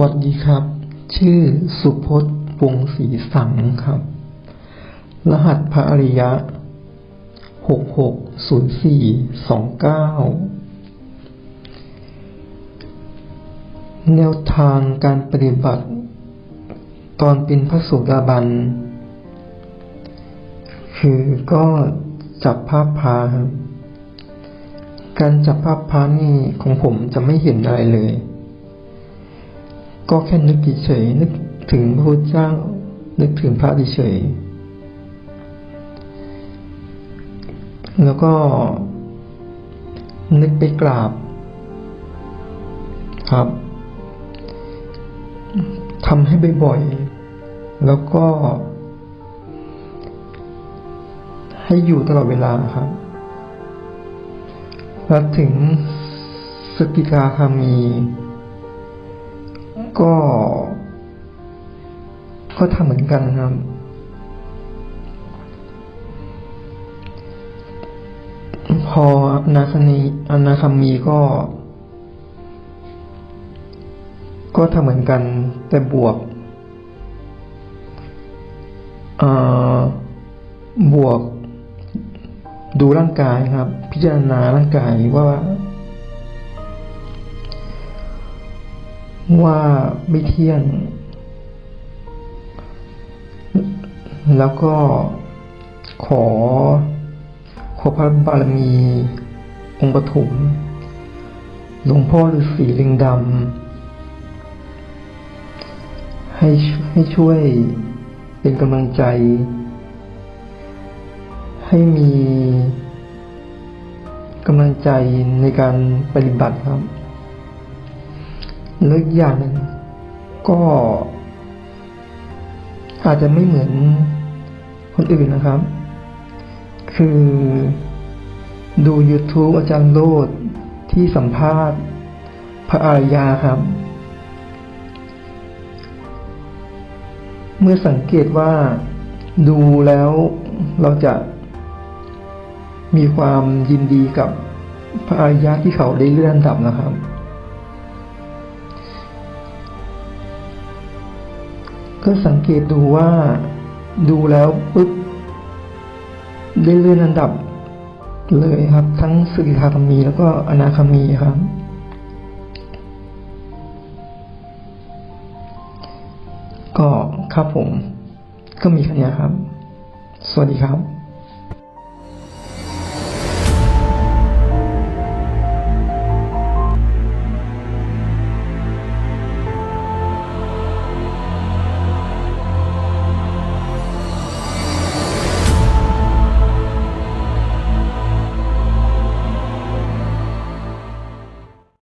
วัสดีครับ ชื่อสุพจน์วงศ์ศรีสังครับ รหัสพระอริยะหกหกศูนย์สี่สองเก้าแนวทางการปฏิบัติ ตอนเป็นพระโสดาบัน คือก็จับภาพพาการจับภาพพานี่ของผมจะไม่เห็นอะไรเลย ก็แค่นึกเฉยนึกถึงพระพุทธเจ้า นึกถึงพระเฉยแล้วก็นึกไปกราบ ครับทำให้บ่อยๆแล้วก็ ให้อยู่ตลอดเวลาครับแล้วถึงสกิทาคามี ก็ ก็ทำเหมือนกันครับ พออนาคานีอนาคามีก็ ก็ทำเหมือนกัน แต่บวกบวกดูร่างกายครับ พิจารณาร่างกายว่า ว่าไม่เที่ยง แล้วก็ขอ ขอพระบารมี องค์ปฐมหลวงพ่อฤาษีลิงดำให้ให้ช่วยเป็นกำลังใจ ให้มีกำลังใจในการปฏิบัติครับ แล้วอย่างหนึ่งก็อาจจะไม่เหมือนคนอื่นนะครับ คือดู YouTube อาจารย์โลดที่สัมภาษณ์พระอารยาครับ เมื่อสังเกตว่าดูแล้วเราจะมีความยินดีกับพระอารยะที่เขาได้เลื่อนดับนะครับ ก็สังเกตดูว่าดูแล้วปุ๊บได้เลื่อนอันดับเลยครับ ทั้งสกิทาคามีแล้วก็อนาคามีครับ ก็ครับผม ก็มีแค่นี้ครับ สวัสดีครับ